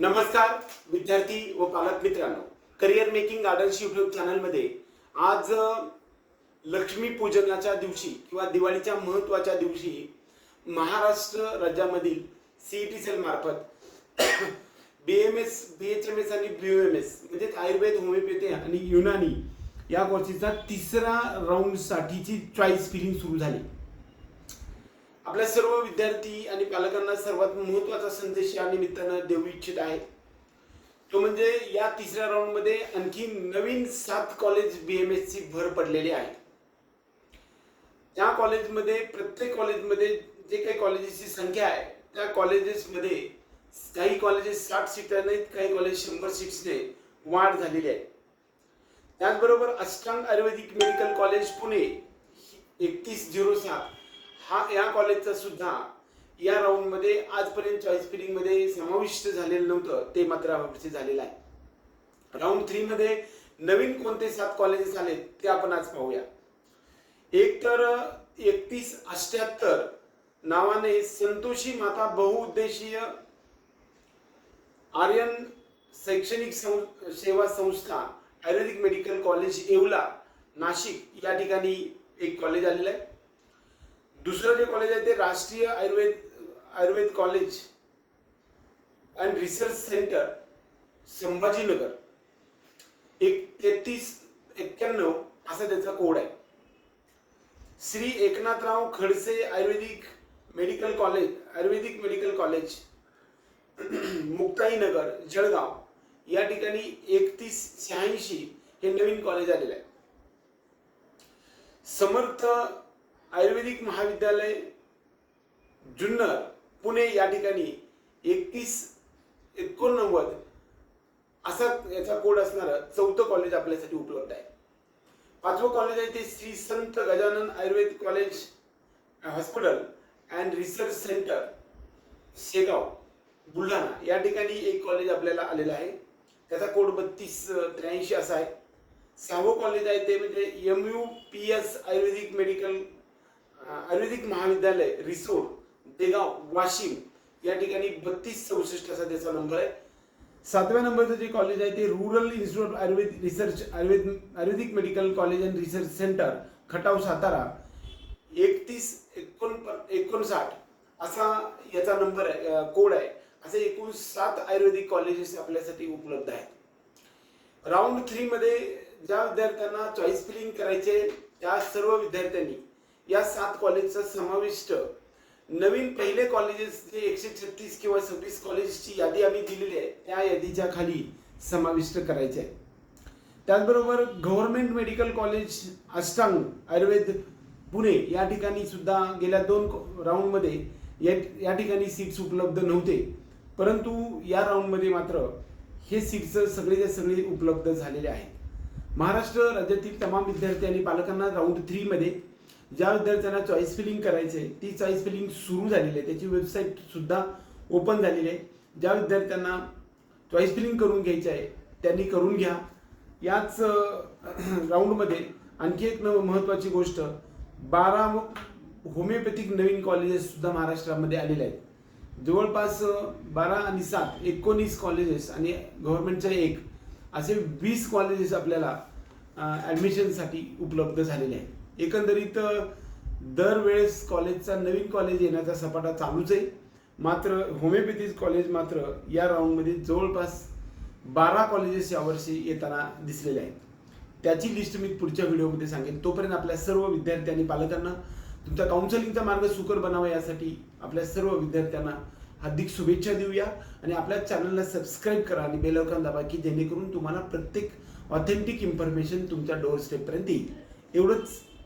नमस्कार विद्यार्थी व पालक मित्रांनो. करिअर मेकिंग गार्डन्स युट्यूब चॅनलमध्ये आज लक्ष्मी पूजनाच्या दिवशी किंवा दिवाळीच्या महत्त्वाच्या दिवशी महाराष्ट्र राज्यामधील सी टी सेल मार्फत B M S B H M S आणि बी एम एस म्हणजेच आयुर्वेद होमिओपॅथी आणि युनानी या कोर्सेसचा तिसरा राऊंडसाठीची चॉईस फिलिंग सुरू झाली. आपल्या सर्व विद्यार्थी आणि पालकांना सर्वात महत्त्वाचा संदेश या निमित्तानं देऊ इच्छित आहे. तो म्हणजे या तिसऱ्या राऊंडमध्ये आणखी नवीन सात कॉलेज बी एम ची भर पडलेली आहे. त्या कॉलेजमध्ये प्रत्येक कॉलेजमध्ये जे काही कॉलेजेसची संख्या आहे त्या कॉलेजेसमध्ये काही कॉलेजेस साठ सीटाने काही कॉलेज शंभर सीट्सने वाढ झालेली आहे. त्याचबरोबर अष्टांग आयुर्वेदिक मेडिकल कॉलेज पुणे एकतीस झिरो सात. हा या कॉलेजचा सुद्धा या राऊंडमध्ये आजपर्यंत चॉईस फिलिंगमध्ये समाविष्ट झालेलं नव्हतं. ते मात्र यावर्षी झालेलं आहे. राऊंड थ्रीमध्ये नवीन कोणते सात कॉलेजेस आले ते आपण आज पाहूया. एक तर एकतीस अष्ट्याहत्तर नावाने संतोषी माता बहुउद्देशीय आर्यन शैक्षणिक सं- सेवा संस्था आयुर्वेदिक मेडिकल कॉलेज येवला नाशिक या ठिकाणी एक कॉलेज आलेलं आहे. दुसरं जे कॉलेज आहे ते राष्ट्रीय Ayurveda Ayurveda college and research centre Sambhajinagar. एक तेहतीस एक्क्याण्णव असा त्याचा कोड आहे. Shri Eknathrao Khadse Ayurvedic medical college Ayurvedic medical college Muktainagar Jalgaon. या ठिकाणी एकतीस शहाऐंशी हे नवीन कॉलेज आलेलं आहे समर्थ आयुर्वेदिक महाविद्यालय जुन्नर पुणे या ठिकाणी एकतीस एकोणनव्वद असा याचा कोड असणारं चौथं कॉलेज आपल्यासाठी उपलब्ध आहे. पाचवं कॉलेज आहे ते Shri Sant Gajanan Ayurveda college hospital and research centre Shegaon Buldhana. या ठिकाणी एक कॉलेज आपल्याला आलेलं आहे. त्याचा कोड बत्तीस त्र्याऐंशी असा आहे. सहावं कॉलेज आहे ते म्हणजे M U P S Ayurvedic medical Ayurvedic महाविद्यालय रिसोड देगाव वाशिम या ठिकाणी बत्तीस चौसष्ट असा त्याचा नंबर आहे. सातव्या नंबरचं जे कॉलेज आहे ते rural institute Ayurveda research Ayurveda Ayurvedic medical college and research centre Khatav Satara. एकतीस एकोण एकोणसाठ असा याचा नंबर आहे कोड आहे. असे एकूण सात आयुर्वेदिक कॉलेजेस आपल्यासाठी उपलब्ध आहेत. राऊंड थ्रीमध्ये ज्या विद्यार्थ्यांना चॉईस फिलिंग करायचे त्या सर्व विद्यार्थ्यांनी या सात कॉलेजचा समाविष्ट. नवीन पहिले कॉलेजेस जे एकशे छत्तीस किंवा सव्वीस कॉलेजची यादी आम्ही दिलेली आहे त्या यादीच्या खाली समाविष्ट करायचे आहे. त्याचबरोबर government medical college Ashtang Ayurved Pune या ठिकाणी सुद्धा गेल्या दोन राऊंडमध्ये या या ठिकाणी सीट्स उपलब्ध नव्हते. परंतु या राऊंडमध्ये मात्र हे सीट्स सगळेच्या सगळे उपलब्ध झालेले आहेत. महाराष्ट्र राज्यातील तमाम विद्यार्थी आणि पालकांना राऊंड थ्रीमध्ये ज्या विद्यार्थ्यांना चॉईस फिलिंग करायचे आहे, ती चॉईस फिलिंग सुरू झालेली आहे. त्याची वेबसाईट सुद्धा ओपन झालेली आहे. ज्या विद्यार्थ्यांना चॉईस फिलिंग करून घ्यायची आहे त्यांनी करून घ्या. याच राऊंडमध्ये आणखी एक न महत्त्वाची गोष्ट बारा होमिओपॅथिक नवीन कॉलेजेस सुद्धा महाराष्ट्रामध्ये आलेले आहेत. जवळपास बारा आणि सात एकोणीस कॉलेजेस आणि गव्हर्नमेंटचे एक असे वीस कॉलेजेस आपल्याला ॲडमिशनसाठी उपलब्ध झालेले आहेत. एकंदरीत दरवेळेस कॉलेजचा नवीन कॉलेज येण्याचा सपाटा चालूच आहे. मात्र होमिओपॅथीज कॉलेज मात्र या राऊंडमध्ये जवळपास बारा कॉलेजेस यावर्षी येताना दिसलेले आहेत. त्याची लिस्ट मी पुढच्या व्हिडिओमध्ये सांगेन. तोपर्यंत आपल्या सर्व विद्यार्थी आणि पालकांना तुमचा काउन्सिलिंगचा मार्ग सुकर बनावा यासाठी आपल्या सर्व विद्यार्थ्यांना हार्दिक शुभेच्छा देऊया. आणि आपल्या चॅनलला सबस्क्राईब करा आणि बेल आयकॉन दाबा की जेणेकरून तुम्हाला प्रत्येक ऑथेंटिक इन्फॉर्मेशन तुमच्या डोअर स्टेपपर्यंत येईल. एवढंच.